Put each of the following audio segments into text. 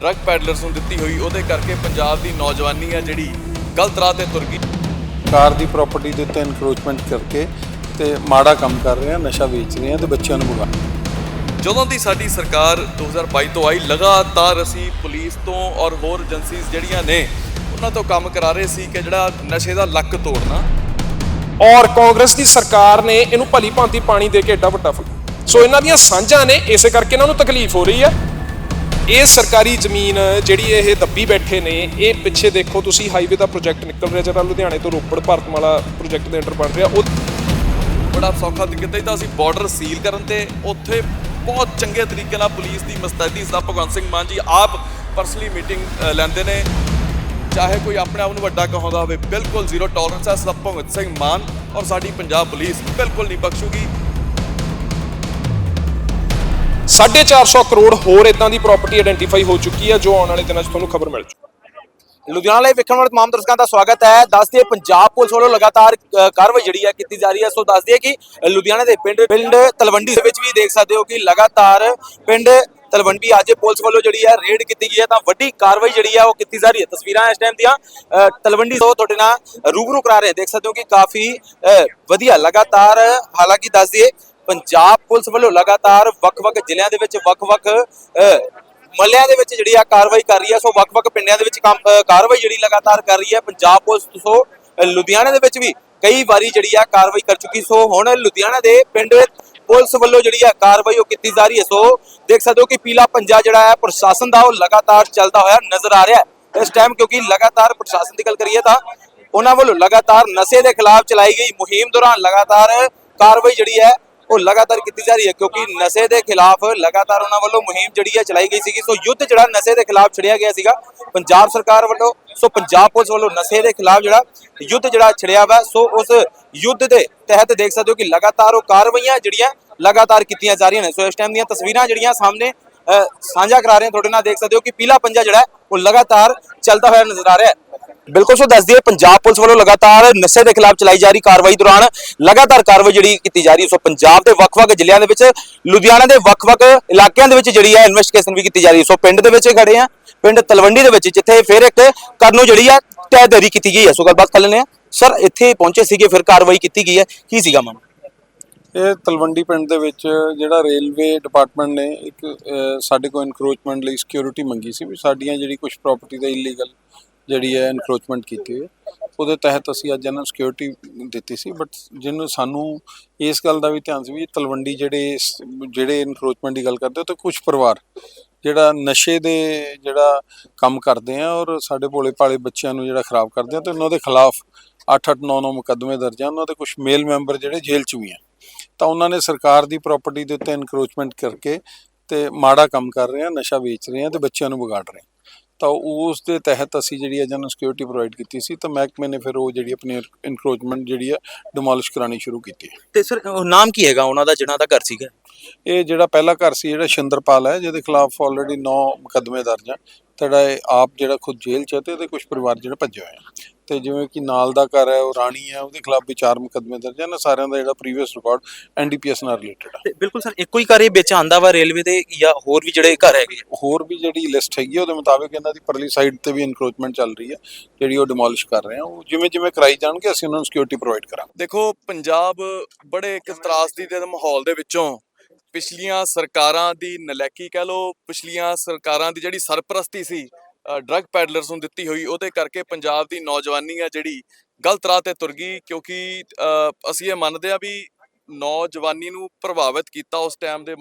Drug peddlers ਨੂੰ ਦਿੱਤੀ ਹੋਈ ਉਹਦੇ ਕਰਕੇ ਪੰਜਾਬ ਦੀ ਨੌਜਵਾਨੀ ਹੈ ਜਿਹੜੀ ਗਲਤ ਰਾਹ ਤੇ ਤੁਰ ਗਈ। ਕਾਰ ਦੀ ਪ੍ਰਾਪਰਟੀ ਦੇ ਉੱਤੇ ਇਨਕਰੋਚਮੈਂਟ ਕਰਕੇ ਤੇ ਮਾੜਾ ਕੰਮ ਕਰ ਰਹੇ ਆ ਨਸ਼ਾ ਵੇਚ ਰਹੇ ਆ ਤੇ ਬੱਚਿਆਂ ਨੂੰ ਬਗਾ ਜਦੋਂ ਦੀ ਸਾਡੀ ਸਰਕਾਰ 2022 ਤੋਂ ਆਈ ਲਗਾਤਾਰ ਅਸੀਂ ਪੁਲਿਸ ਤੋਂ ਔਰ ਹੋਰ ਏਜੰਸੀਜ਼ ਜਿਹੜੀਆਂ ਨੇ ਉਹਨਾਂ ਤੋਂ ਕੰਮ ਕਰਾ ਰਹੇ ਸੀ ਕਿ ਜਿਹੜਾ ਨਸ਼ੇ ਦਾ ਲੱਕ ਤੋੜਨਾ। ਔਰ ਕਾਂਗਰਸ ਦੀ ਸਰਕਾਰ ਨੇ ਇਹਨੂੰ ਭਲੀ ਭਾਂਤੀ ਪਾਣੀ ਦੇ ਕੇ ਏਡਾ ਵੱਡਾ ਫਲ ਸੋ ਇਹਨਾਂ ਦੀਆਂ ਸਾਂਝਾਂ ਨੇ ਇਸੇ ਕਰਕੇ ਇਹਨਾਂ ਨੂੰ ਤਕਲੀਫ ਹੋ ਰਹੀ ਹੈ। ਇਹ ਸਰਕਾਰੀ ਜ਼ਮੀਨ ਜਿਹੜੀ ਇਹ ਦੱਬੀ ਬੈਠੇ ਨੇ, ਇਹ ਪਿੱਛੇ ਦੇਖੋ ਤੁਸੀਂ ਹਾਈਵੇ ਦਾ ਪ੍ਰੋਜੈਕਟ ਨਿਕਲ ਰਿਹਾ, ਜਿਹੜਾ ਲੁਧਿਆਣੇ ਤੋਂ ਰੋਪੜ ਭਾਰਤਮਾਲਾ ਪ੍ਰੋਜੈਕਟ ਦੇ ਅੰਡਰ ਬਣ ਰਿਹਾ, ਉਹ ਬੜਾ ਸੌਖਾ ਤਰੀਕਾ ਤਾਂ ਅਸੀਂ ਬਾਰਡਰ ਸੀਲ ਕਰਨ ਤੇ ਉੱਥੇ ਬਹੁਤ ਚੰਗੇ ਤਰੀਕੇ ਨਾਲ ਪੁਲਿਸ ਦੀ ਮਸਤੈਦੀ ਸਾਹਿਬ ਭਗਵੰਤ ਸਿੰਘ ਮਾਨ ਜੀ ਆਪ ਪਰਸਨਲੀ ਮੀਟਿੰਗ ਲੈਂਦੇ ਨੇ। ਚਾਹੇ ਕੋਈ ਆਪਣੇ ਆਪ ਨੂੰ ਵੱਡਾ ਕਹਾਉਂਦਾ ਹੋਵੇ, ਬਿਲਕੁਲ ਜ਼ੀਰੋ ਟੋਲਰੈਂਸ ਹੈ, ਸਭ ਭਗਵੰਤ ਸਿੰਘ ਮਾਨ ਔਰ ਸਾਡੀ ਪੰਜਾਬ ਪੁਲਿਸ ਬਿਲਕੁਲ ਨਹੀਂ ਬਖਸ਼ੂਗੀ। 450 ਕਰੋੜ ਹੋਰ ਇਦਾਂ ਦੀ ਪ੍ਰਾਪਰਟੀ ਆਇਡੈਂਟੀਫਾਈ ਹੋ ਚੁੱਕੀ ਹੈ ਜੋ ਆਉਣ ਵਾਲੇ ਦਿਨਾਂ 'ਚ ਤੁਹਾਨੂੰ ਖਬਰ ਮਿਲ ਜੂ ਲੁਧਿਆਣਾ ਲਈ ਵੇਖਣ ਵਾਲੇ ਤਮਾਮ ਦਰਸ਼ਕਾਂ ਦਾ ਸਵਾਗਤ ਹੈ। ਦੱਸ ਪੰਜਾਬ ਪੁਲਿਸ ਵੱਲੋਂ ਲਗਾਤਾਰ ਕਾਰਵਾਈ ਜਿਹੜੀ ਹੈ ਕੀਤੀ ਜਾ ਰਹੀ ਹੈ। ਸੋ ਦੱਸ ਕਿ ਲੁਧਿਆਣਾ ਦੇ ਪਿੰਡ ਪਿੰਡ ਤਲਵੰਡੀ ਦੇ ਵਿੱਚ ਵੀ ਦੇਖ ਸਕਦੇ ਹੋ ਕਿ ਲਗਾਤਾਰ ਪਿੰਡ ਤਲਵੰਡੀ ਅੱਜ ਪੁਲਿਸ ਵੱਲੋਂ ਜਿਹੜੀ ਹੈ ਰੇਡ ਕੀਤੀ ਗਈ ਹੈ ਤਾਂ ਵੱਡੀ ਕਾਰਵਾਈ ਜਿਹੜੀ ਹੈ ਉਹ ਕੀਤੀ ਜਾ ਰਹੀ ਹੈ। ਤਸਵੀਰਾਂ ਇਸ ਟਾਈਮ ਦੀਆਂ ਤਲਵੰਡੀ ਤੋਂ ਤੁਹਾਡੇ ਨਾਲ ਰੂਬਰੂ ਕਰਾ ਰਹੇ ਦੇਖ ਸਕਦੇ ਹੋ ਕਿ ਕਾਫੀ ਅ, ਵਧੀਆ ਲਗਾਤਾਰ ਹਾਲਾਂਕਿ ਦੱਸ ਦਈਏ ਪੰਜਾਬ ਪੁਲਿਸ ਵੱਲੋਂ ਲਗਾਤਾਰ ਵੱਖ-ਵੱਖ ਜ਼ਿਲ੍ਹਿਆਂ ਦੇ ਵਿੱਚ ਵੱਖ-ਵੱਖ ਅ, ਮੱਲਿਆਂ ਦੇ ਵਿੱਚ ਜਿਹੜੀ ਆ ਕਾਰਵਾਈ ਕਰ ਰਹੀ ਹੈ ਸੋ ਵੱਖ-ਵੱਖ ਪਿੰਡਾਂ ਦੇ ਵਿੱਚ ਕਾਰਵਾਈ ਜਿਹੜੀ ਲਗਾਤਾਰ ਕਰ ਰਹੀ ਹੈ ਪੰਜਾਬ ਪੁਲਿਸ ਸੋ ਲੁਧਿਆਣਾ ਦੇ ਵਿੱਚ ਵੀ ਕਈ ਵਾਰੀ ਜਿਹੜੀ ਆ ਕਾਰਵਾਈ ਕਰ ਚੁੱਕੀ। ਸੋ ਹੁਣ ਲੁਧਿਆਣਾ ਦੇ ਪਿੰਡ ਪੁਲਿਸ ਵੱਲੋਂ ਜਿਹੜੀ ਆ ਕਾਰਵਾਈ ਉਹ ਕੀਤੀ ਜਾ ਰਹੀ ਹੈ। ਸੋ ਦੇਖ ਸਕਦੇ ਹੋ ਕਿ ਪੀਲਾ ਪੰਜਾ ਜਿਹੜਾ ਹੈ ਪ੍ਰਸ਼ਾਸਨ ਦਾ ਉਹ ਲਗਾਤਾਰ ਚੱਲਦਾ ਹੋਇਆ ਨਜ਼ਰ ਆ ਰਿਹਾ ਹੈ। ਇਸ ਟਾਈਮ ਕਿਉਂਕਿ ਲਗਾਤਾਰ ਪ੍ਰਸ਼ਾਸਨ ਦੀ ਗੱਲ ਕਰੀਏ ਤਾਂ ਉਹਨਾਂ ਵੱਲੋਂ ਲਗਾਤਾਰ ਨਸ਼ੇ ਦੇ ਖਿਲਾਫ ਚਲਾਈ ਗਈ ਮੁਹਿੰਮ ਦੌਰਾਨ ਲਗਾਤਾਰ ਕਾਰਵਾਈ ਜਿਹੜੀ ਹੈ ਉਹ ਲਗਾਤਾਰ ਕੀਤੀ ਜਾ ਰਹੀ ਹੈ ਕਿਉਂਕਿ ਨਸ਼ੇ ਦੇ ਖਿਲਾਫ ਲਗਾਤਾਰ ਉਹਨਾਂ ਵੱਲੋਂ ਮੁਹਿੰਮ ਜਿਹੜੀ ਹੈ ਚਲਾਈ ਗਈ ਸੀਗੀ। ਸੋ ਯੁੱਧ ਜਿਹੜਾ ਨਸ਼ੇ ਦੇ ਖਿਲਾਫ ਛੜਿਆ ਗਿਆ ਸੀਗਾ ਪੰਜਾਬ ਸਰਕਾਰ ਵੱਲੋਂ ਸੋ ਪੰਜਾਬ ਪੁਲਿਸ ਵੱਲੋਂ ਨਸ਼ੇ ਦੇ ਖਿਲਾਫ ਜਿਹੜਾ ਯੁੱਧ ਜਿਹੜਾ ਛੜਿਆ ਵਾ ਸੋ ਉਸ ਯੁੱਧ ਦੇ ਤਹਿਤ ਦੇਖ ਸਕਦੇ ਹੋ ਕਿ ਲਗਾਤਾਰ ਉਹ ਕਾਰਵਾਈਆਂ ਜਿਹੜੀਆਂ ਲਗਾਤਾਰ ਕੀਤੀਆਂ ਜਾ ਰਹੀਆਂ ਨੇ। ਸੋ ਇਸ ਟਾਈਮ ਦੀਆਂ ਤਸਵੀਰਾਂ ਜਿਹੜੀਆਂ ਸਾਹਮਣੇ ਅ, ਸਾਂਝਾ ਕਰਾ ਰਹੇ ਹਾਂ ਤੁਹਾਡੇ ਨਾਲ ਦੇਖ ਸਕਦੇ ਹੋ ਕਿ ਪੀਲਾ ਪੰਜਾ ਜਿਹੜਾ ਉਹ ਲਗਾਤਾਰ ਚੱਲਦਾ ਹੋਇਆ ਨਜ਼ਰ ਆ ਰਿਹਾ ਹੈ। ਬਿਲਕੁਲ ਸੋ ਦੱਸ ਦਈਏ ਪੰਜਾਬ ਪੁਲਿਸ ਵੱਲੋਂ ਲਗਾਤਾਰ ਨਸ਼ੇ ਦੇ ਖਿਲਾਫ ਚਲਾਈ ਜਾ ਰਹੀ ਕਾਰਵਾਈ ਦੌਰਾਨ ਲਗਾਤਾਰ ਕਾਰਵਾਈ ਜਿਹੜੀ ਕੀਤੀ ਜਾ ਰਹੀ ਹੈ, ਸੋ ਪੰਜਾਬ ਦੇ ਵੱਖ-ਵੱਖ ਜ਼ਿਲ੍ਹਿਆਂ ਦੇ ਵਿੱਚ, ਲੁਧਿਆਣਾ ਦੇ ਵੱਖ-ਵੱਖ ਇਲਾਕਿਆਂ ਦੇ ਵਿੱਚ ਜਿਹੜੀ ਹੈ ਇਨਵੈਸਟੀਗੇਸ਼ਨ ਵੀ ਕੀਤੀ ਜਾ ਰਹੀ ਹੈ। ਸੋ ਪਿੰਡ ਦੇ ਵਿੱਚ ਖੜੇ ਆ ਪਿੰਡ ਤਲਵੰਡੀ ਦੇ ਵਿੱਚ, ਜਿੱਥੇ ਫਿਰ ਇੱਕ ਕਰਨ ਨੂੰ ਜਿਹੜੀ ਆ ਤੈਅਦਰੀ ਕੀਤੀ ਗਈ ਹੈ। ਸੋ ਗੱਲਬਾਤ ਕਰ ਲੈਂਦੇ ਆ ਸਰ, ਇੱਥੇ ਪਹੁੰਚੇ ਸੀਗੇ, ਫਿਰ ਕਾਰਵਾਈ ਕੀਤੀ ਗਈ ਹੈ। ਕੀ ਸੀਗਾ ਮਾਮਲਾ? ਇਹ ਤਲਵੰਡੀ ਪਿੰਡ ਦੇ ਵਿੱਚ ਜਿਹੜਾ ਰੇਲਵੇ ਡਿਪਾਰਟਮੈਂਟ ਨੇ ਇੱਕ ਸਾਡੇ ਕੋਲ ਇਨਕਰੋਚਮੈਂਟ ਲਈ ਸਿਕਿਉਰਿਟੀ ਮੰਗੀ ਸੀ ਵੀ ਸਾਡੀਆਂ ਜਿਹੜੀ ਕੁਝ ਪ੍ਰਾਪਰਟੀ ਦਾ ਇਲੀਗਲ ਜਿਹੜੀ ਹੈ ਇਨਕਰੋਚਮੈਂਟ ਕੀਤੀ ਹੋਈ ਹੈ। ਉਹਦੇ ਤਹਿਤ ਅਸੀਂ ਅੱਜ ਇਹਨਾਂ ਨੂੰ ਸਿਕਿਉਰਿਟੀ ਦਿੱਤੀ ਸੀ ਬਟ ਜਿਹਨੂੰ ਸਾਨੂੰ ਇਸ ਗੱਲ ਦਾ ਵੀ ਧਿਆਨ ਸੀ ਵੀ ਤਲਵੰਡੀ ਜਿਹੜੇ ਜਿਹੜੇ ਇਨਕਰੋਚਮੈਂਟ ਦੀ ਗੱਲ ਕਰਦੇ ਉਹ ਤੇ ਕੁਝ ਪਰਿਵਾਰ, ਜਿਹੜਾ ਨਸ਼ੇ ਦੇ ਜਿਹੜਾ ਕੰਮ ਕਰਦੇ ਆ ਔਰ ਸਾਡੇ ਭੋਲੇ ਭਾਲੇ ਬੱਚਿਆਂ ਨੂੰ ਜਿਹੜਾ ਖਰਾਬ ਕਰਦੇ ਆ, ਤੇ ਉਹਨਾਂ ਦੇ ਖਿਲਾਫ 8-8 9-9 ਮੁਕੱਦਮੇ ਦਰਜ ਆ, ਉਹਨਾਂ ਦੇ ਕੁਝ ਮੇਲ ਮੈਂਬਰ ਜਿਹੜੇ ਜੇਲ੍ਹ 'ਚ ਵੀ ਆ। ਤਾਂ ਉਹਨਾਂ ਨੇ ਸਰਕਾਰ ਦੀ ਪ੍ਰਾਪਰਟੀ ਦੇ ਉੱਤੇ ਇਨਕਰੋਚਮੈਂਟ ਕਰਕੇ ਤੇ ਮਾੜਾ ਕੰਮ ਕਰ ਰਹੇ ਆ, ਨਸ਼ਾ ਵੇਚ ਰਹੇ ਆ ਤੇ ਬੱਚਿਆਂ ਨੂੰ ਵਿਗਾੜ ਰਹੇ ਆ। ਤਾਂ ਉਸ ਦੇ ਤਹਿਤ ਅਸੀਂ ਜਿਹੜੀ ਹੈ ਜਨ ਸਿਕਿਉਰਿਟੀ ਪ੍ਰੋਵਾਈਡ ਕੀਤੀ ਸੀ ਤਾਂ ਮਹਿਕਮੇ ਨੇ ਫਿਰ ਉਹ ਜਿਹੜੀ ਆਪਣੀ ਇਨਕਰੋਚਮੈਂਟ ਜਿਹੜੀ ਹੈ ਡਿਮੋਲਿਸ਼ ਕਰਾਣੀ ਸ਼ੁਰੂ ਕੀਤੀ ਹੈ। ਤੇ ਸਰ ਨਾਮ ਕੀ ਹੈਗਾ? ਉਹਨਾਂ ਦਾ ਜਿਹਨਾਂ ਦਾ ਘਰ ਸੀਗਾ? ਇਹ ਜਿਹੜਾ ਪਹਿਲਾ ਘਰ ਸੀ ਜਿਹੜਾ ਸ਼ਿੰਦਰਪਾਲ ਹੈ ਜਿਹਦੇ ਖਿਲਾਫ ਆਲਰੇਡੀ 9 ਮੁਕੱਦਮੇ ਦਰਜ ਜਿਹੜਾ ਇਹ ਆਪ ਜਿਹੜਾ ਖੁਦ ਜੇਲ੍ਹ ਚ ਹੈ ਤੇ ਕੁਝ ਪਰਿਵਾਰ ਜਿਹੜੇ ਭੱਜੇ ਹੋਏ ਆ। ਤੇ ਜਿਵੇਂ ਕਿ ਨਾਲ ਦਾ ਘਰ ਹੈ ਉਹ ਰਾਣੀ ਹੈ ਉਹਦੇ ਖਿਲਾਫ ਵੀ 4 ਮੁਕੱਦਮੇ ਦਰਜ ਆ ਨਾ ਸਾਰਿਆਂ ਦਾ ਜਿਹੜਾ ਪ੍ਰੀਵੀਅਸ ਰਿਕਾਰਡ ਐਨਡੀਪੀਐਸ ਨਾਲ ਰਿਲੇਟਡ ਤੇ ਬਿਲਕੁਲ ਸਰ ਇੱਕੋ ਹੀ ਘਰ ਇਹ ਵਿੱਚ ਆਂਦਾ ਵਾ ਰੇਲਵੇ ਦੇ ਜਾਂ ਹੋਰ ਵੀ ਜਿਹੜੇ ਘਰ ਹੈਗੇ? ਹੋਰ ਵੀ ਜਿਹੜੀ ਲਿਸਟ ਹੈਗੀ ਉਹਦੇ ਮੁਤਾਬਿਕ ਇਹਨਾਂ ਦੀ ਪਰਲੀ ਸਾਈਡ ਤੇ ਵੀ ਇਨਕਰੋਚਮੈਂਟ ਚੱਲ ਰਹੀ ਹੈ ਜਿਹੜੀ ਉਹ ਡਿਮੋਲਿਸ਼ ਕਰ ਰਹੇ ਆ। ਉਹ ਜਿਵੇਂ ਜਿਵੇਂ ਕਰਾਈ ਜਾਣਗੇ ਅਸੀਂ ਉਹਨਾਂ ਨੂੰ ਸਿਕਿਉਰਿਟੀ ਪ੍ਰੋਵਾਈਡ ਕਰਾਂਗੇ। ਦੇਖੋ ਪੰਜਾਬ ਬੜੇ ਇੱਕ ਤਰਾਸਦੀ ਦੇ ਮਾਹੌਲ ਦੇ ਵਿੱਚੋਂ ਪਿਛਲੀਆਂ ਸਰਕਾਰਾਂ ਦੀ ਨਲਾਇਕੀ ਕਹਿ ਲੋ ਪਿਛਲੀਆਂ ਸਰਕਾਰਾਂ ਦੀ ਜਿਹੜੀ ਸਰਪ੍ਰਸਤੀ ਸੀ ਡਰੱਗ ਪੈਡਲਰਸ ਨੂੰ ਦਿੱਤੀ ਹੋਈ, ਉਹਦੇ ਕਰਕੇ ਪੰਜਾਬ ਦੀ ਨੌਜਵਾਨੀ ਆ ਜਿਹੜੀ ਗਲਤ ਰਾਹ ਤੇ ਤੁਰ ਗਈ, ਕਿਉਂਕਿ ਅਸੀਂ ਇਹ ਮੰਨਦੇ ਆ ਵੀ ਨੌਜਵਾਨੀ ਨੂੰ ਪ੍ਰਭਾਵਿਤ ਕੀਤਾ ਉਸ ਟਾਈਮ ਦੇ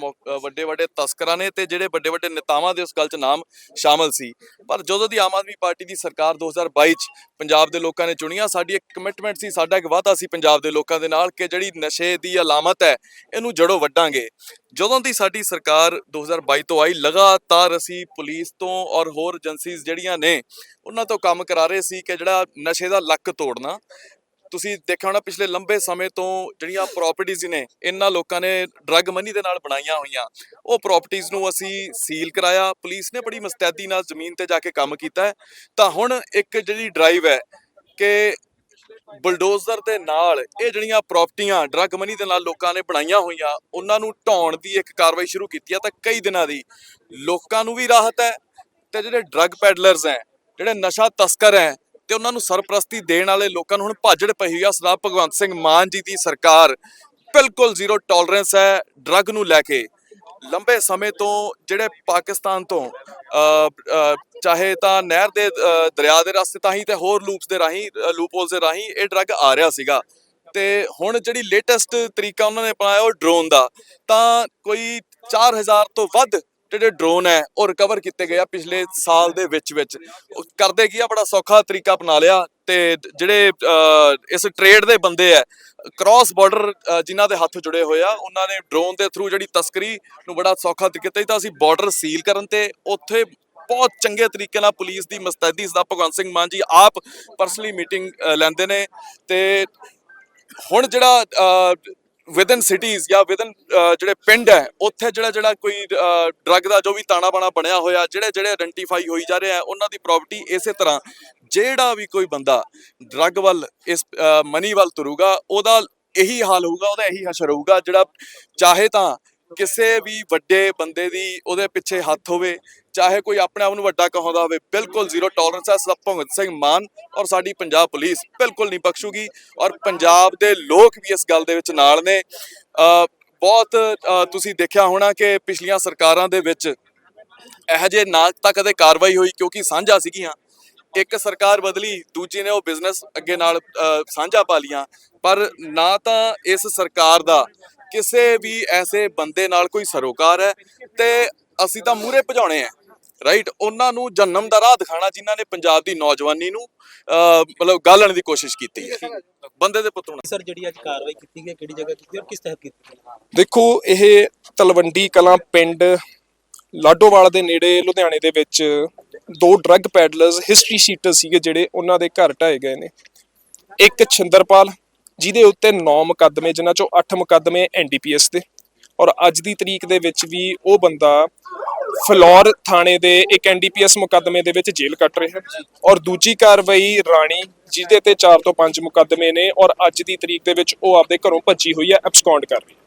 ਵੱਡੇ ਵੱਡੇ ਤਸਕਰਾਂ ਨੇ ਤੇ ਜਿਹੜੇ ਵੱਡੇ ਵੱਡੇ ਨੇਤਾਵਾਂ ਦੇ ਉਸ ਗੱਲ 'ਚ ਨਾਮ ਸ਼ਾਮਲ ਸੀ। ਪਰ ਜਦੋਂ ਦੀ ਆਮ ਆਦਮੀ ਪਾਰਟੀ ਦੀ ਸਰਕਾਰ 2022 'ਚ ਪੰਜਾਬ ਦੇ ਲੋਕਾਂ ਨੇ ਚੁਣੀਆਂ ਸਾਡੀ ਇੱਕ ਕਮਿਟਮੈਂਟ ਸੀ, ਸਾਡਾ ਇੱਕ ਵਾਅਦਾ ਸੀ ਪੰਜਾਬ ਦੇ ਲੋਕਾਂ ਦੇ ਨਾਲ ਕਿ ਜਿਹੜੀ ਨਸ਼ੇ ਦੀ ਅਲਾਮਤ ਹੈ, ਇਹਨੂੰ ਜੜੋਂ ਵੱਢਾਂਗੇ। ਜਦੋਂ ਦੀ ਸਾਡੀ ਸਰਕਾਰ 2022 ਤੋਂ ਆਈ, ਲਗਾਤਾਰ ਅਸੀਂ ਪੁਲਿਸ ਤੋਂ ਔਰ ਹੋਰ ਏਜੰਸੀਜ਼ ਜਿਹੜੀਆਂ ਨੇ, ਉਹਨਾਂ ਤੋਂ ਕੰਮ ਕਰਾ ਰਹੇ ਸੀ ਕਿ ਜਿਹੜਾ ਨਸ਼ੇ ਦਾ ਲੱਕ ਤੋੜਨਾ ਤੁਸੀਂ ਦੇਖਿਆ ਹੋਣਾ ਪਿਛਲੇ ਲੰਬੇ ਸਮੇਂ ਤੋਂ ਜਿਹੜੀਆਂ ਪ੍ਰਾਪਰਟੀਆਂ ਨੇ, ਇਹਨਾਂ ਲੋਕਾਂ ਨੇ ਡਰੱਗ ਮਨੀ ਦੇ ਨਾਲ ਬਣਾਈਆਂ ਹੋਈਆਂ। ਉਹ ਪ੍ਰਾਪਰਟੀਆਂ ਨੂੰ ਅਸੀਂ ਸੀਲ ਕਰਾਇਆ। ਪੁਲਿਸ ਨੇ ਬੜੀ ਮੁਸਤੈਦੀ ਨਾਲ ਜ਼ਮੀਨ ਤੇ ਜਾ ਕੇ ਕੰਮ ਕੀਤਾ ਹੈ। ਤਾਂ ਹੁਣ ਇੱਕ ਜਿਹੜੀ ਡਰਾਈਵ ਹੈ ਕਿ ਬਲਡੋਜ਼ਰ ਦੇ ਨਾਲ ਇਹ ਜਿਹੜੀਆਂ ਪ੍ਰਾਪਰਟੀਆਂ ਡਰੱਗ ਮਨੀ ਦੇ ਨਾਲ ਲੋਕਾਂ ਨੇ ਬਣਾਈਆਂ ਹੋਈਆਂ, ਉਹਨਾਂ ਨੂੰ ਢਾਉਣ ਦੀ ਇੱਕ ਕਾਰਵਾਈ ਸ਼ੁਰੂ ਕੀਤੀ ਹੈ। ਤਾਂ ਕਈ ਦਿਨਾਂ ਦੀ ਲੋਕਾਂ ਨੂੰ ਵੀ ਰਾਹਤ ਹੈ ਤੇ ਜਿਹੜੇ ਡਰੱਗ ਪੈਡਲਰਸ ਹੈ, ਜਿਹੜੇ ਨਸ਼ਾ ਤਸਕਰ ਹੈ ਤੇ ਉਹਨਾਂ ਨੂੰ ਸਰਪ੍ਰਸਤੀ ਦੇਣ ਵਾਲੇ ਲੋਕਾਂ ਨੂੰ ਹੁਣ ਭਾਜੜ ਪਈ ਹੋਈ ਆ। ਸਰਦਾਰ ਭਗਵੰਤ ਸਿੰਘ ਮਾਨ ਜੀ ਦੀ ਸਰਕਾਰ ਬਿਲਕੁਲ ਜ਼ੀਰੋ ਟੋਲਰੈਂਸ ਹੈ ਡਰੱਗ ਨੂੰ ਲੈ ਕੇ। ਲੰਬੇ ਸਮੇਂ ਤੋਂ ਜਿਹੜੇ ਪਾਕਿਸਤਾਨ ਤੋਂ ਚਾਹੇ ਤਾਂ ਨਹਿਰ ਦੇ ਦਰਿਆ ਦੇ ਰਸਤੇ ਤਾਂ ਹੀ ਤੇ ਹੋਰ ਲੂਪਸ ਦੇ ਰਾਹੀਂ ਲੂਪਹੋਲਸ ਦੇ ਰਾਹੀਂ ਇਹ ਡਰੱਗ ਆ ਰਿਹਾ ਸੀਗਾ। ਤੇ ਹੁਣ ਜਿਹੜੀ ਲੇਟੈਸਟ ਤਰੀਕਾ ਉਹਨਾਂ ਨੇ ਅਪਣਾਇਆ ਉਹ ਡਰੋਨ ਦਾ। ਤਾਂ ਕੋਈ 4000 ਤੋਂ ਵੱਧ ਜਿਹੜੇ ਡਰੋਨ ਹੈ, ਉਹ ਰਿਕਵਰ ਕੀਤੇ ਗਏ ਆ ਪਿਛਲੇ ਸਾਲ ਦੇ ਵਿੱਚ ਵਿੱਚ। ਕਰਦੇ ਕੀ ਆ, ਬੜਾ ਸੌਖਾ ਤਰੀਕਾ ਅਪਣਾ ਲਿਆ ਤੇ ਜਿਹੜੇ ਇਸ ਟ੍ਰੇਡ ਦੇ ਬੰਦੇ ਆ ਕ੍ਰਾਸ ਬਾਰਡਰ ਜਿਨ੍ਹਾਂ ਦੇ ਹੱਥ ਜੁੜੇ ਹੋਏ ਆ, ਉਹਨਾਂ ਨੇ ਡਰੋਨ ਦੇ ਥਰੂ ਜਿਹੜੀ ਤਸਕਰੀ ਨੂੰ ਬੜਾ ਸੌਖਾ ਤਰੀਕੇ ਤਾਂ ਅਸੀਂ ਬਾਰਡਰ ਸੀਲ ਕਰਨ ਤੇ ਉੱਥੇ ਬਹੁਤ ਚੰਗੇ ਤਰੀਕੇ ਨਾਲ ਪੁਲਿਸ ਦੀ ਮਸਤੈਦੀ ਦਾ ਭਗਵੰਤ ਸਿੰਘ ਮਾਨ ਜੀ ਆਪ ਪਰਸਨਲੀ ਮੀਟਿੰਗ ਲੈਂਦੇ ਨੇ ਤੇ ਹੁਣ ਜਿਹੜਾ ਵਿਦਨ ਸਿਟੀਜ਼ ਜਾਂ ਵਿਦਨ ਜਿਹੜੇ ਪਿੰਡ ਹੈ, ਉੱਥੇ ਜਿਹੜਾ ਜਿਹੜਾ ਕੋਈ ਡਰੱਗ ਦਾ ਜੋ ਵੀ ਤਾਣਾ ਬਾਣਾ ਬਣਿਆ ਹੋਇਆ, ਜਿਹੜੇ ਜਿਹੜੇ ਆਇਡੈਂਟੀਫਾਈ ਹੋਈ ਜਾ ਰਹੇ ਆ, ਉਹਨਾਂ ਦੀ ਪ੍ਰਾਪਰਟੀ ਇਸੇ ਤਰ੍ਹਾਂ। ਜਿਹੜਾ ਵੀ ਕੋਈ ਬੰਦਾ ਡਰੱਗ ਵੱਲ ਇਸ ਮਨੀ ਵੱਲ ਤੁਰੂਗਾ, ਉਹਦਾ ਇਹੀ ਹਾਲ ਹੋਊਗਾ, ਉਹਦਾ ਇਹੀ ਹਸ਼ਰ ਹੋਊਗਾ, ਜਿਹੜਾ ਚਾਹੇ ਤਾਂ ਕਿਸੇ ਵੀ ਵੱਡੇ ਬੰਦੇ ਦੀ ਉਹਦੇ ਪਿੱਛੇ ਹੱਥ ਹੋਵੇ, ਚਾਹੇ ਕੋਈ ਆਪਣੇ ਆਪ ਨੂੰ ਵੱਡਾ ਕਹਾਉਂਦਾ ਹੋਵੇ, ਬਿਲਕੁਲ ਜ਼ੀਰੋ ਟੋਲਰੈਂਸ ਹੈ ਸਭ ਭਗਤ ਸਿੰਘ ਮਾਨ ਔਰ ਸਾਡੀ ਪੰਜਾਬ ਪੁਲਿਸ ਬਿਲਕੁਲ ਨਹੀਂ ਬਖਸ਼ੂਗੀ ਔਰ ਪੰਜਾਬ ਦੇ ਲੋਕ ਵੀ ਇਸ ਗੱਲ ਦੇ ਵਿੱਚ ਨਾਲ ਨੇ। ਬਹੁਤ ਤੁਸੀਂ ਦੇਖਿਆ ਹੋਣਾ ਕਿ ਪਿਛਲੀਆਂ ਸਰਕਾਰਾਂ ਦੇ ਵਿੱਚ ਇਹੋ ਜਿਹੇ ਨਾ ਤਾਂ ਕਦੇ ਕਾਰਵਾਈ ਹੋਈ ਕਿਉਂਕਿ ਸਾਂਝਾ ਸੀਗੀਆਂ। ਇੱਕ ਸਰਕਾਰ ਬਦਲੀ, ਦੂਜੀ ਨੇ ਉਹ ਬਿਜ਼ਨਸ ਅੱਗੇ ਨਾਲ ਸਾਂਝਾ ਪਾ ਲੀਆਂ ਪਰ ਨਾ ਤਾਂ ਇਸ ਸਰਕਾਰ ਦਾ ਕਿਸੇ ਵੀ ਐਸੇ ਬੰਦੇ ਨਾਲ ਕੋਈ ਸਰੋਕਾਰ ਹੈ ਤੇ ਅਸੀਂ ਤਾਂ ਮੂਹਰੇ ਭਜਾਉਣੇ ਆ ਰਾਈਟ ਉਹਨਾਂ ਨੂੰ ਜਨਮ ਦਾ ਰਾਹ ਦਿਖਾਣਾ ਜਿਨ੍ਹਾਂ ਨੇ ਪੰਜਾਬ ਦੀ ਨੌਜਵਾਨੀ ਨੂੰ ਮਤਲਬ ਗਾਲਣ ਦੀ ਕੋਸ਼ਿਸ਼ ਕੀਤੀ ਹੈ। ਬੰਦੇ ਦੇ ਪੁੱਤ ਹੋਣਾ। ਸਰ ਜਿਹੜੀ ਅੱਜ ਕਾਰਵਾਈ ਕੀਤੀ ਗਈ ਕਿਹੜੀ ਜਗ੍ਹਾ ਕੀਤੀ ਔਰ ਕਿਸ ਤਹਿਤ ਕੀਤੀ ਦੇਖੋ ਇਹ ਤਲਵੰਡੀ ਕਲਾਂ ਪਿੰਡ ਲਾਡੋਵਾਲ ਦੇ ਨੇੜੇ ਲੁਧਿਆਣੇ ਦੇ ਵਿੱਚ ਦੋ ਡਰੱਗ ਪੈਡਲਰਸ ਹਿਸਟਰੀ ਸ਼ੀਟਰ ਸੀਗੇ ਜਿਹੜੇ ਉਹਨਾਂ ਦੇ ਘਰ ਢਾਏ ਗਏ ਨੇ। ਇੱਕ ਛਿੰਦਰਪਾਲ ਜਿਹਦੇ ਉੱਤੇ 9 ਮੁਕੱਦਮੇ, ਜਿਨ੍ਹਾਂ ਚੋਂ 8 ਮੁਕੱਦਮੇ ਐਨਡੀਪੀਐਸ ਦੇ। ਔਰ ਅੱਜ ਦੀ ਤਰੀਕ ਦੇ ਵਿੱਚ ਵੀ ਉਹ ਬੰਦਾ ਫਲੋਰ ਥਾਣੇ ਦੇ ਇੱਕ ਐਨਡੀਪੀਐਸ ਮੁਕੱਦਮੇ ਦੇ ਵਿੱਚ ਜੇਲ੍ਹ ਕੱਟ ਰਿਹਾ ਹੈ। ਔਰ ਦੂਜੀ ਕਾਰਵਾਈ ਰਾਣੀ, ਜਿਹਦੇ ਤੇ 4 ਤੋਂ 5 ਮੁਕੱਦਮੇ ਨੇ, ਔਰ ਅੱਜ ਦੀ ਤਰੀਕ ਦੇ ਵਿੱਚ ਉਹ ਆਪਦੇ ਘਰੋਂ ਭੱਜੀ ਹੋਈ ਹੈ ਐਬਸਕੌਂਡ ਕਰ ਰਹੀ ਹੈ।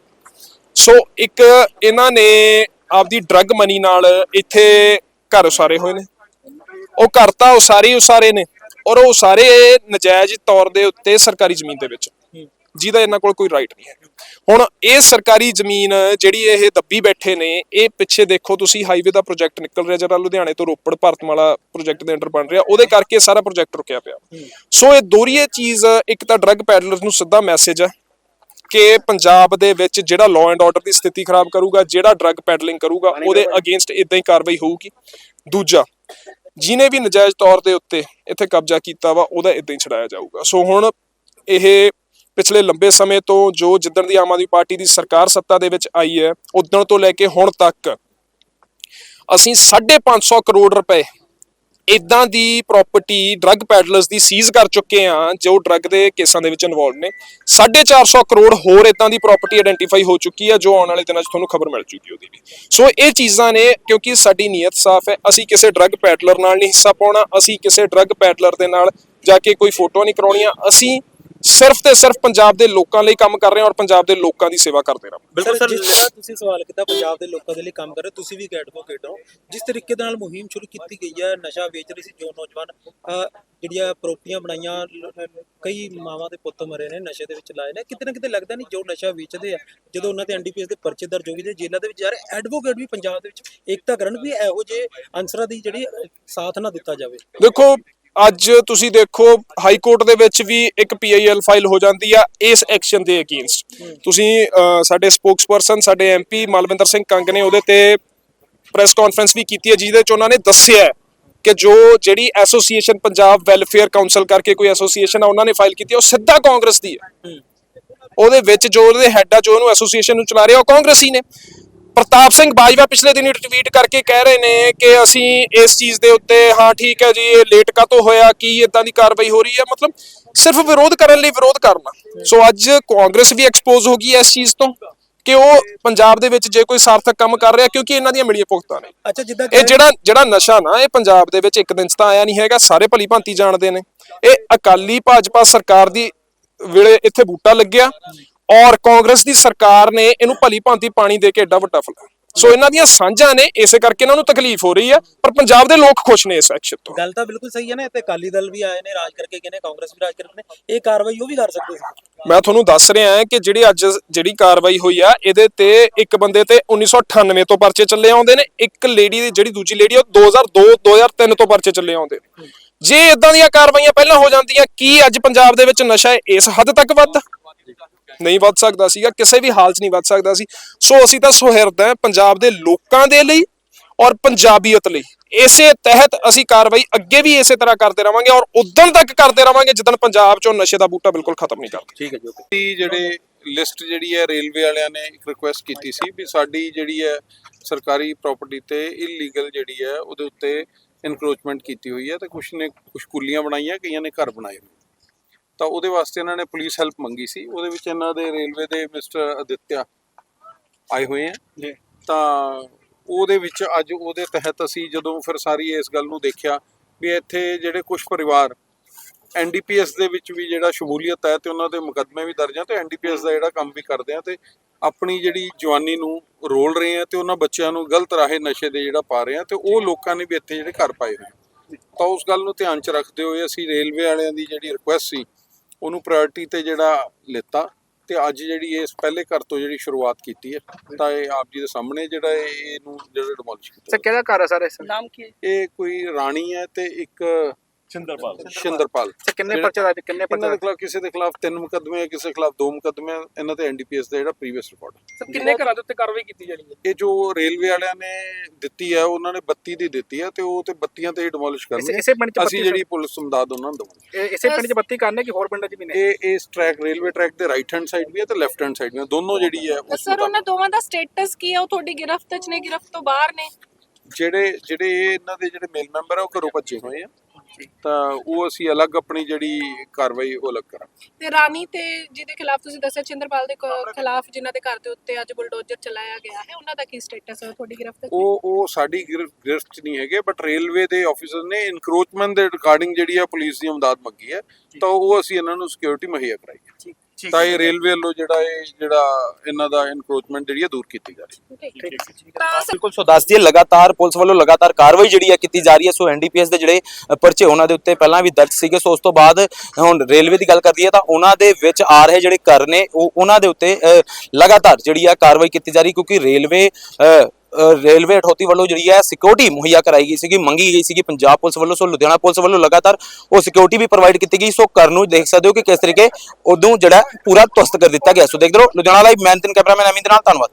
ਸੋ ਇੱਕ ਇਹਨਾਂ ਨੇ ਆਪਦੀ ਡਰੱਗ ਮਨੀ ਨਾਲ ਇੱਥੇ ਘਰ ਉਸਾਰੇ ਹੋਏ ਨੇ। ਉਹ ਘਰ ਤਾਂ ਉਸਾਰੇ ਉਸਾਰੇ ਨੇ ਔਰ ਉਹ ਸਾਰੇ ਨਜਾਇਜ਼ ਤੌਰ ਦੇ ਉੱਤੇ ਸਰਕਾਰੀ ਜ਼ਮੀਨ ਦੇ ਵਿੱਚ। ਜਿਹਦਾ ਇਹਨਾਂ ਕੋਲ ਕੋਈ ਰਾਈਟ ਨਹੀਂ ਹੈ। ਹੁਣ ਇਹ ਸਰਕਾਰੀ ਜ਼ਮੀਨ ਜਿਹੜੀ ਇਹ ਦੱਬੀ ਬੈਠੇ ਨੇ ਇਹ ਪਿੱਛੇ ਦੇਖੋ ਤੁਸੀਂ ਹਾਈਵੇ ਦਾ ਪ੍ਰੋਜੈਕਟ ਨਿਕਲ ਰਿਹਾ ਜਿਹੜਾ ਲੁਧਿਆਣੇ ਤੋਂ ਰੋਪੜ ਭਾਰਤਮਾਲਾ ਪ੍ਰੋਜੈਕਟ ਦੇ ਅੰਡਰ ਬਣ ਰਿਹਾ ਉਹਦੇ ਕਰਕੇ ਸਾਰਾ ਪ੍ਰੋਜੈਕਟ ਰੁਕਿਆ ਪਿਆ। ਸੋ ਇਹ ਦੋਰੀਏ ਚੀਜ਼ ਇੱਕ ਤਾਂ ਡਰੱਗ ਪੈਡਲਰਸ ਨੂੰ ਸਿੱਧਾ ਮੈਸੇਜ ਹੈ ਕਿ ਪੰਜਾਬ ਦੇ ਵਿੱਚ ਜਿਹੜਾ ਲਾਅ ਐਂਡ ਆਰਡਰ ਦੀ ਸਥਿਤੀ ਖਰਾਬ ਕਰੂਗਾ ਜਿਹੜਾ ਡਰੱਗ ਪੈਡਲਿੰਗ ਕਰੂਗਾ ਉਹਦੇ ਅਗੇਂਸਟ ਇਦਾਂ ਹੀ ਕਾਰਵਾਈ ਹੋਊਗੀ। ਦੂਜਾ ਜਿਨੇ ਵੀ ਨਜਾਇਜ਼ ਤੌਰ ਦੇ ਉੱਤੇ ਇੱਥੇ ਕਬਜ਼ਾ ਕੀਤਾ ਵਾ, ਉਹਦਾ ਇਦਾਂ ਹੀ ਛਡਾਇਆ ਜਾਊਗਾ। ਸੋ ਹੁਣ ਇਹ ਪਿਛਲੇ ਲੰਬੇ ਸਮੇਂ ਤੋਂ ਜੋ ਜਿੱਦਣ ਦੀ ਆਮ ਆਦਮੀ ਪਾਰਟੀ ਦੀ ਸਰਕਾਰ ਸੱਤਾ ਦੇ ਵਿੱਚ ਆਈ ਹੈ ਉਦੋਂ ਤੋਂ ਲੈ ਕੇ ਹੁਣ ਤੱਕ ਅਸੀਂ 550 ਕਰੋੜ ਰੁਪਏ ਇਦਾਂ ਦੀ ਪ੍ਰਾਪਰਟੀ ਡਰੱਗ ਪੈਡਲਰਸ ਦੀ ਸੀਜ਼ ਕਰ ਚੁੱਕੇ ਆ ਜੋ ਡਰੱਗ ਦੇ ਕੇਸਾਂ ਦੇ ਵਿੱਚ ਇਨਵੋਲਡ ਨੇ। 450 ਕਰੋੜ ਹੋਰ ਇਦਾਂ ਦੀ ਪ੍ਰਾਪਰਟੀ ਆਇਡੈਂਟੀਫਾਈ ਹੋ ਚੁੱਕੀ ਆ, ਜੋ ਆਉਣ ਵਾਲੇ ਦਿਨਾਂ 'ਚ ਤੁਹਾਨੂੰ ਖਬਰ ਮਿਲ ਚੁੱਕੀ ਉਹਦੀ ਵੀ। ਸੋ ਇਹ ਚੀਜ਼ਾਂ ਨੇ, ਕਿਉਂਕਿ ਸਾਡੀ ਨੀਅਤ ਸਾਫ਼ ਹੈ, ਅਸੀਂ ਕਿਸੇ ਡਰੱਗ ਪੈਡਲਰ ਨਾਲ ਨਹੀਂ ਹਿੱਸਾ ਪਾਉਣਾ, ਅਸੀਂ ਕਿਸੇ ਡਰੱਗ ਪੈਡਲਰ ਦੇ ਨਾਲ ਜਾ ਕੇ ਕੋਈ ਫੋਟੋ ਨਹੀਂ ਕਰਾਉਣੀਆਂ, ਅਸੀਂ ਸਿਰਫ ਤੇ ਸਿਰਫ ਪੰਜਾਬ ਦੇ ਲੋਕਾਂ ਲਈ ਕੰਮ ਕਰ ਰਹੇ ਹਾਂ ਔਰ ਪੰਜਾਬ ਦੇ ਲੋਕਾਂ ਦੀ ਸੇਵਾ ਕਰਦੇ ਰਹਾਂਗੇ ਬਿਲਕੁਲ ਸਰ ਜਿਸ ਤਰ੍ਹਾਂ ਤੁਸੀਂ ਸਵਾਲ ਕੀਤਾ ਪੰਜਾਬ ਦੇ ਲੋਕਾਂ ਦੇ ਲਈ ਕੰਮ ਕਰ ਰਹੇ ਹੋ, ਤੁਸੀਂ ਵੀ ਇੱਕ ਐਡਵੋਕੇਟ ਹੋ। ਜਿਸ ਤਰੀਕੇ ਦੇ ਨਾਲ ਮੁਹਿੰਮ ਸ਼ੁਰੂ ਕੀਤੀ ਗਈ ਹੈ ਨਸ਼ਾ ਵੇਚ ਰਹੀ ਸੀ ਜੋ ਨੌਜਵਾਨ ਅਹ, ਜਿਹੜੀਆਂ ਪ੍ਰੋਪਰਟੀਆਂ ਬਣਾਈਆਂ ਲ- ਕਈ ਮਾਵਾਂ ਦੇ ਪੁੱਤ ਮਰੇ ਨੇ ਨਸ਼ੇ ਦੇ ਵਿੱਚ ਲਾਏ ਨੇ ਕਿਤੇ ਨਾ ਕਿਤੇ ਲੱਗਦਾ ਨਹੀਂ ਜੋ ਨਸ਼ਾ ਵੇਚਦੇ ਆ ਜਦੋਂ ਉਹਨਾਂ ਤੇ ਐਨਡੀਪੀਐਸ ਦੇ ਪਰਚੇ ਦਰਜ ਹੋ ਗਏ ਤੇ ਜੇਲ੍ਹਾਂ ਦੇ ਵਿੱਚ ਜਾ ਰਹੇ ਐਡਵੋਕੇਟ ਵੀ ਪੰਜਾਬ ਦੇ ਵਿੱਚ ਏਕਤਾ ਕਰਨ ਵੀ ਇਹੋ ਜਿਹੇ ਅਨਸਰਾਂ ਦੀ ਜਿਹੜੀ ਅਹ, ਸਾਥ ਨਾ ਦਿੱਤਾ ਜਾਵੇ। ਦੇਖੋ ਅੱਜ ਤੁਸੀਂ ਦੇਖੋ ਹਾਈ ਕੋਰਟ ਦੇ ਵਿੱਚ ਵੀ ਇੱਕ ਪੀਆਈਐਲ ਫਾਈਲ ਹੋ ਜਾਂਦੀ ਆ ਇਸ ਐਕਸ਼ਨ ਦੇ ਅਗੇਂਸਟ ਤੁਸੀਂ ਸਾਡੇ ਸਪੋਕਸਪਰਸਨ ਸਾਡੇ ਐਮਪੀ ਮਲਵਿੰਦਰ ਸਿੰਘ ਕੰਗ ਨੇ ਉਹਦੇ ਤੇ ਪ੍ਰੈਸ ਕਾਨਫਰੰਸ ਵੀ ਕੀਤੀ ਹੈ ਜਿਹਦੇ ਚ ਉਹਨਾਂ ਨੇ ਦੱਸਿਆ ਕਿ ਜੋ ਜਿਹੜੀ ਐਸੋਸੀਏਸ਼ਨ ਪੰਜਾਬ ਵੈਲਫੇਅਰ ਕਾਉਂਸਲ ਕਰਕੇ ਕੋਈ ਐਸੋਸੀਏਸ਼ਨ ਆ ਉਹਨਾਂ ਨੇ ਫਾਈਲ ਕੀਤੀ ਉਹ ਸਿੱਧਾ ਕਾਂਗਰਸ ਦੀ ਹੈ। ਉਹਦੇ ਵਿੱਚ ਜੋ ਉਹਦੇ ਹੈੱਡ ਆ ਜੋ ਉਹਨੂੰ ਐਸੋਸੀਏਸ਼ਨ ਨੂੰ ਚਲਾ ਰਿਹਾ ਉਹ ਕਾਂਗਰਸੀ ਨੇ। ਪ੍ਰਤਾਪ ਸਿੰਘ ਬਾਜਵਾ ਪਿਛਲੇ ਦਿਨੀ ਟਵੀਟ ਕਰਕੇ ਕਹਿ ਰਹੇ ਨੇ ਕਿ ਅਸੀਂ ਇਸ ਚੀਜ਼ ਦੇ ਉੱਤੇ ਹਾਂ ਠੀਕ ਹੈ ਜੀ ਇਹ ਲੇਟ ਕਾਤੋਂ ਹੋਇਆ ਕੀ ਇਦਾਂ ਦੀ ਕਾਰਵਾਈ ਹੋ ਰਹੀ ਹੈ? ਮਤਲਬ ਸਿਰਫ ਵਿਰੋਧ ਕਰਨ ਲਈ ਵਿਰੋਧ ਕਰਨਾ। ਸੋ ਅੱਜ ਕਾਂਗਰਸ ਵੀ ਐਕਸਪੋਜ਼ ਹੋ ਗਈ ਇਸ ਚੀਜ਼ ਤੋਂ ਕਿ ਉਹ ਪੰਜਾਬ ਦੇ ਵਿੱਚ ਜੇ ਕੋਈ ਸਾਰਥਕ ਕੰਮ ਕਰ ਰਿਹਾ ਕਿਉਂਕਿ ਇਹਨਾਂ ਦੀਆਂ ਮਿਲੀਆਂ ਭੁਗਤਾਂ ਨੇ। ਅੱਛਾ ਜਿੱਦਾਂ ਇਹ ਜਿਹੜਾ ਜਿਹੜਾ ਨਸ਼ਾ ਨਾ ਇਹ ਪੰਜਾਬ ਦੇ ਵਿੱਚ ਇੱਕ ਦਿਨ 'ਚ ਤਾਂ ਆਇਆ ਨਹੀਂ ਹੈਗਾ ਸਾਰੇ ਭਲੀ ਭਾਂਤੀ ਜਾਣਦੇ ਨੇ। ਇਹ ਅਕਾਲੀ ਭਾਜਪਾ ਸਰਕਾਰ ਦੀ ਵੇਲੇ ਇੱਥੇ ਬੂਟਾ ਲੱਗਿਆ। ਔਰ ਕਾਂਗਰਸ ਦੀ ਸਰਕਾਰ ਨੇ ਇਹਨੂੰ ਭਲੀ ਭਾਂਤੀ ਪਾਣੀ ਦੇ ਕੇ ਐਡਾ ਵੱਡਾ ਫਲਾ ਸੋ ਇਹਨਾਂ ਦੀਆਂ ਸਾਂਝਾਂ ਨੇ ਇਸੇ ਕਰਕੇ ਇਹਨਾਂ ਨੂੰ ਤਕਲੀਫ ਹੋ ਰਹੀ ਹੈ ਪਰ ਪੰਜਾਬ ਦੇ ਲੋਕ ਖੁਸ਼ ਨੇ ਇਸ ਐਕਸ਼ਨ ਤੋਂ। ਗੱਲ ਤਾਂ ਬਿਲਕੁਲ ਸਹੀ ਹੈ ਨਾ ਇੱਥੇ ਅਕਾਲੀ ਦਲ ਵੀ ਆਏ ਨੇ ਰਾਜ ਕਰਕੇ ਨੇ ਕਾਂਗਰਸ ਵੀ ਰਾਜ ਕਰਕੇ ਨੇ ਇਹ ਕਾਰਵਾਈ ਉਹ ਵੀ ਕਰ ਸਕਦੇ ਸੀ। ਮੈਂ ਤੁਹਾਨੂੰ ਦੱਸ ਰਿਹਾ ਹਾਂ ਕਿ ਜਿਹੜੀ ਅੱਜ ਜਿਹੜੀ ਕਾਰਵਾਈ ਹੋਈ ਆ ਇਹਦੇ ਤੇ ਇੱਕ ਬੰਦੇ ਤੇ 1998 ਤੋਂ ਪਰਚੇ ਚੱਲੇ ਆਉਂਦੇ ਨੇ ਇੱਕ ਲੇਡੀ ਦੀ ਜਿਹੜੀ ਦੂਜੀ ਲੇਡੀ ਉਹ 2002 2003 ਤੋਂ ਪਰਚੇ ਚੱਲੇ ਆਉਂਦੇ ਨੇ। ਜੇ ਇਦਾਂ ਦੀਆਂ ਕਾਰਵਾਈਆਂ ਪਹਿਲਾਂ ਹੋ ਜਾਂਦੀਆਂ ਕੀ ਅੱਜ ਪੰਜਾਬ ਦੇ ਵਿੱਚ ਨਸ਼ਾ ਇਸ ਹੱਦ ਤੱਕ ਵੱਧਦਾ? ਨਹੀਂ ਵੱਧ ਸਕਦਾ ਸੀਗਾ, ਕਿਸੇ ਵੀ ਹਾਲ 'ਚ ਨਹੀਂ ਵੱਧ ਸਕਦਾ ਸੀ। ਸੋ ਅਸੀਂ ਤਾਂ ਸੁਹਿਰਦ ਹੈ ਪੰਜਾਬ ਦੇ ਲੋਕਾਂ ਦੇ ਲਈ ਔਰ ਪੰਜਾਬੀਅਤ ਲਈ। ਇਸੇ ਤਹਿਤ ਅਸੀਂ ਕਾਰਵਾਈ ਅੱਗੇ ਵੀ ਇਸੇ ਤਰ੍ਹਾਂ ਕਰਦੇ ਰਵਾਂਗੇ ਔਰ ਉਦੋਂ ਤੱਕ ਕਰਦੇ ਰਵਾਂਗੇ ਜਦੋਂ ਪੰਜਾਬ 'ਚੋਂ ਨਸ਼ੇ ਦਾ ਬੂਟਾ ਬਿਲਕੁਲ ਖਤਮ ਨਹੀਂ ਕਰਦੇ। ਠੀਕ ਹੈ ਜੀ, ਓਕੇ। ਜਿਹੜੇ ਲਿਸਟ ਜਿਹੜੀ ਹੈ ਰੇਲਵੇ ਵਾਲਿਆਂ ਨੇ ਇੱਕ ਰਿਕੁਐਸਟ ਕੀਤੀ ਸੀ ਵੀ ਸਾਡੀ ਜਿਹੜੀ ਹੈ ਸਰਕਾਰੀ ਪ੍ਰਾਪਰਟੀ ਤੇ ਇਲੀਗਲ ਜਿਹੜੀ ਹੈ ਉਹਦੇ ਉੱਤੇ ਇਨਕਰੋਚਮੈਂਟ ਕੀਤੀ ਹੋਈ ਹੈ ਤੇ ਕੁਝ ਨੇ ਕੁਝ ਕੁਲੀਆਂ ਬਣਾਈਆਂ, ਕਈਆਂ ਨੇ ਘਰ ਬਣਾਏ ਹੋਏ। ਤਾਂ ਉਹਦੇ ਵਾਸਤੇ ਇਹਨਾਂ ਨੇ ਪੁਲਿਸ ਹੈਲਪ ਮੰਗੀ ਸੀ। ਉਹਦੇ ਵਿੱਚ ਇਹਨਾਂ ਦੇ ਰੇਲਵੇ ਦੇ ਮਿਸਟਰ ਅਦਿੱਤਿਆ ਆਏ ਹੋਏ ਆ। ਜੀ। ਤਾਂ ਉਹਦੇ ਵਿੱਚ ਅੱਜ ਉਹਦੇ ਤਹਿਤ ਅਸੀਂ ਜਦੋਂ ਫਿਰ ਸਾਰੀ ਇਸ ਗੱਲ ਨੂੰ ਦੇਖਿਆ ਵੀ ਇੱਥੇ ਜਿਹੜੇ ਕੁਝ ਪਰਿਵਾਰ ਐਨਡੀਪੀਐਸ ਦੇ ਵਿੱਚ ਵੀ ਜਿਹੜਾ ਸ਼ਮੂਲੀਅਤ ਹੈ ਤੇ ਉਹਨਾਂ ਦੇ ਮੁਕੱਦਮੇ ਵੀ ਦਰਜ ਆ ਤੇ ਐਨਡੀਪੀਐਸ ਦਾ ਜਿਹੜਾ ਕੰਮ ਵੀ ਕਰਦੇ ਆ ਤੇ ਆਪਣੀ ਜਿਹੜੀ ਜਵਾਨੀ ਨੂੰ ਰੋਲ ਰਹੇ ਆ ਤੇ ਉਹਨਾਂ ਬੱਚਿਆਂ ਨੂੰ ਗਲਤ ਰਾਹੇ ਨਸ਼ੇ ਦੇ ਜਿਹੜਾ ਪਾ ਰਹੇ ਆ ਤੇ ਉਹ ਲੋਕਾਂ ਨੇ ਵੀ ਇੱਥੇ ਜਿਹੜੇ ਘਰ ਪਾਏ ਹੋਏ। ਤਾਂ ਉਸ ਗੱਲ ਨੂੰ ਧਿਆਨ ਚ ਰੱਖਦੇ ਹੋਏ ਅਸੀਂ ਰੇਲਵੇ ਵਾਲਿਆਂ ਦੀ ਜਿਹੜੀ ਰਿਕੁਐਸਟ ਸੀ ਉਹਨੂੰ ਪ੍ਰਾਇੋਰਟੀ ਤੇ ਜਿਹੜਾ ਲਿੱਤਾ ਤੇ ਅੱਜ ਜਿਹੜੀ ਇਸ ਪਹਿਲੇ ਘਰ ਤੋਂ ਜਿਹੜੀ ਸ਼ੁਰੂਆਤ ਕੀਤੀ ਹੈ ਤਾਂ ਇਹ ਆਪ ਜੀ ਦੇ ਸਾਹਮਣੇ ਜਿਹੜਾ ਇਹ- ਇਹਨੂੰ ਜਿਹੜਾ ਡਿਮੋਲਿਸ਼ ਕੀਤਾ ਕਿਹੜਾ ਘਰ ਹੈ ਸਰ ਇਸ ਨਾਮ ਕੀ ਇਹ ਕੋਈ ਰਾਣੀ ਹੈ ਤੇ ਇੱਕ ਸਿੰਦਰਪਾਲ ਸ਼ਿੰਦਰਪਾਲ ਕਿੰਨੇ ਜਿਹੜਾ- ਪਰਚੇ ਦਾ ਕਿੰਨੇ ਇਹਨਾਂ ਪਰਚੇ ਦੇ ਖਿਲਾਫ ਕਿਸੇ ਦੇ ਖਿਲਾਫ ਤਿੰਨ ਮੁਕੱਦਮੇ ਆ ਕਿਸੇ ਖਿਲਾਫ ਦੋ ਮੁਕੱਦਮੇ ਆ ਇਹਨਾਂ ਤੇ ਐਨਡੀਪੀਐਸ ਦਾ ਜਿਹੜਾ ਪ੍ਰੀਵੀਅਸ ਰਿਕਾਰਡ ਸਰ ਕਿੰਨੇ ਘਰਾਂ ਦੇ ਉੱਤੇ ਕਾਰਵਾਈ ਕੀਤੀ ਜਾਣੀ ਹੈ? ਇਹ ਜੋ ਰੇਲਵੇ ਵਾਲਿਆਂ ਨੇ ਦਿੱਤੀ ਹੈ ਉਹਨਾਂ ਨੇ 32 ਦੀ ਦਿੱਤੀ ਹੈ ਤੇ ਉਹ ਤੇ 32 ਤੇ ਹੀ ਡਿਮੋਲਿਸ਼ ਇਸੇ ਕਰਨਗੇ। ਇਸੇ ਪਿੰਡ ਚ ਅਸੀਂ 32 ਜਿਹੜੀ ਪੁਲਿਸ ਸਮਦਾਦ ਉਹਨਾਂ ਨੂੰ ਦਵਾਂਗੇ। ਇਹ- ਇਸੇ ਪਿੰਡ ਚ 32 ਕਰਨੇ ਕਿ ਹੋਰ ਪਿੰਡਾਂ ਚ ਵੀ ਨੇ? ਇਹ ਇਸ ਟਰੈਕ ਰੇਲਵੇ ਟਰੈਕ ਦੇ ਰਾਈਟ ਹੈਂਡ ਸਾਈਡ ਵੀ ਹੈ ਤੇ ਲੈਫਟ ਹੈਂਡ ਸਾਈਡ ਵੀ ਹੈ ਦੋਨੋਂ ਜਿਹੜੀ ਹੈ ਉਸ ਸਰ ਉਹਨਾਂ ਦੋਵਾਂ ਦਾ ਸਟੇਟਸ ਕੀ ਹੈ ਉਹ ਤੁਹਾਡੀ ਗਿਰਫਤ 'ਚ ਨੇ ਗਿਰਫਤ ਤੋਂ ਬਾਹਰ ਨੇ। ਜਿਹੜੇ ਜਿਹੜੇ ਇਹ ਇਹਨਾਂ ਦੇ ਜਿਹੜੇ ਮੇਲ ਮੈਂਬਰ ਆ ਉਹ ਘਰੋਂ ਭੱਜੇ ਹੋਏ ਆ। ਤਾਂ ਉਹ ਅਸੀਂ ਅਲੱਗ ਆਪਣੀ ਜਿਹੜੀ ਕਾਰਵਾਈ ਉਹ ਅਲੱਗ ਕਰਾਂਗੇ। ਤੇ ਰਾਣੀ ਤੇ ਜਿਹਦੇ ਖਿਲਾਫ ਤੁਸੀਂ ਦੱਸਿਆ ਚਿੰਦਰਪਾਲ ਦੇ ਖਿਲਾਫ ਜਿਨ੍ਹਾਂ ਦੇ ਘਰ ਦੇ ਉੱਤੇ ਅੱਜ ਬੁਲਡੋਜ਼ਰ ਚਲਾਇਆ ਗਿਆ ਹੈ ਉਹਨਾਂ ਦਾ ਕੀ ਸਟੇਟਸ ਹੈ ਤੁਹਾਡੀ ਗਿਰਫਤ? ਉਹ ਉਹ ਸਾਡੀ ਗਿਰ- ਗਿਰਫਤ ਨਹੀਂ ਹੈਗੇ ਬਟ ਰੇਲਵੇ ਦੇ ਆਫੀਸਰ ਨੇ ਇਨਕਰੋਚਮੈਂਟ ਦੇ ਰਿਗਾਰਡਿੰਗ ਜਿਹੜੀ ਆ ਪੁਲਿਸ ਦੀ ਮਦਦ ਮੰਗੀ ਹੈ ਤਾਂ ਉਹ ਅਸੀਂ ਇਹਨਾਂ ਨੂੰ ਸਿਕਿਉਰਿਟੀ ਮੁਹੱਈਆ ਕਰਾਈ ਹੈ। ਤਾਂ ਇਹ ਰੇਲਵੇ ਵੱਲੋਂ ਜਿਹੜਾ ਇਹ ਜਿਹੜਾ ਇਹਨਾਂ ਦਾ ਇਨਕਰੋਚਮੈਂਟ ਜਿਹੜੀ ਆ ਦੂਰ ਕੀਤੀ ਜਾ ਰਹੀ ਹੈ। ਠੀਕ ਤਾਂ ਸਰ ਬਿਲਕੁਲ ਸੋ ਦੱਸ ਦਈਏ ਲਗਾਤਾਰ ਪੁਲਿਸ ਵੱਲੋਂ ਲਗਾਤਾਰ ਕਾਰਵਾਈ ਜਿਹੜੀ ਹੈ ਕੀਤੀ ਜਾ ਰਹੀ ਹੈ। ਸੋ ਐਨਡੀਪੀਐਸ ਦੇ ਜਿਹੜੇ ਪਰਚੇ ਉਹਨਾਂ ਦੇ ਉੱਤੇ ਪਹਿਲਾਂ ਵੀ ਦਰਜ ਸੀਗੇ। ਸੋ ਉਸ ਤੋਂ ਬਾਅਦ ਹੁਣ ਰੇਲਵੇ ਦੀ ਗੱਲ ਕਰਦੀ ਹੈ ਤਾਂ ਉਹਨਾਂ ਦੇ ਵਿੱਚ ਆ ਰਹੇ ਜਿਹੜੇ ਕਰ ਨੇ ਉਹ ਉਹਨਾਂ ਦੇ ਉੱਤੇ ਅ, ਲਗਾਤਾਰ ਜਿਹੜੀ ਹੈ ਕਾਰਵਾਈ ਕੀਤੀ ਜਾ ਰਹੀ ਕਿਉਂਕਿ ਰੇਲਵੇ ਅ, ਰੇਲਵੇ ਅਥਾਰਟੀ ਵੱਲੋਂ ਜਿਹੜੀ ਹੈ ਸਿਕਿਉਰਿਟੀ ਮੁਹੱਈਆ ਕਰਾਈ ਗਈ ਸੀਗੀ, ਮੰਗੀ ਗਈ ਸੀਗੀ ਪੰਜਾਬ ਪੁਲਿਸ ਵੱਲੋਂ, ਸੋ ਲੁਧਿਆਣਾ ਪੁਲਿਸ ਵੱਲੋਂ ਲਗਾਤਾਰ ਉਹ ਸਿਕਿਉਰਿਟੀ ਵੀ ਪ੍ਰੋਵਾਈਡ ਕੀਤੀ ਗਈ। ਸੋ ਕਰ ਨੂੰ ਦੇਖ ਸਕਦੇ ਹੋ ਕਿ ਕਿਸ ਤਰੀਕੇ ਉਦੋਂ ਜਿਹੜਾ ਪੂਰਾ ਤੁਸਤ ਕਰ ਦਿੱਤਾ ਗਿਆ। ਸੋ ਦੇਖਦੇ ਰਹੋ, ਲੁਧਿਆਣਾ ਲਾਈਵ ਮੈਂ ਤਿੰਨ ਕੈਮਰਾਮੈਨ ਅਮਿੰਦ ਨਾਲ, ਧੰਨਵਾਦ।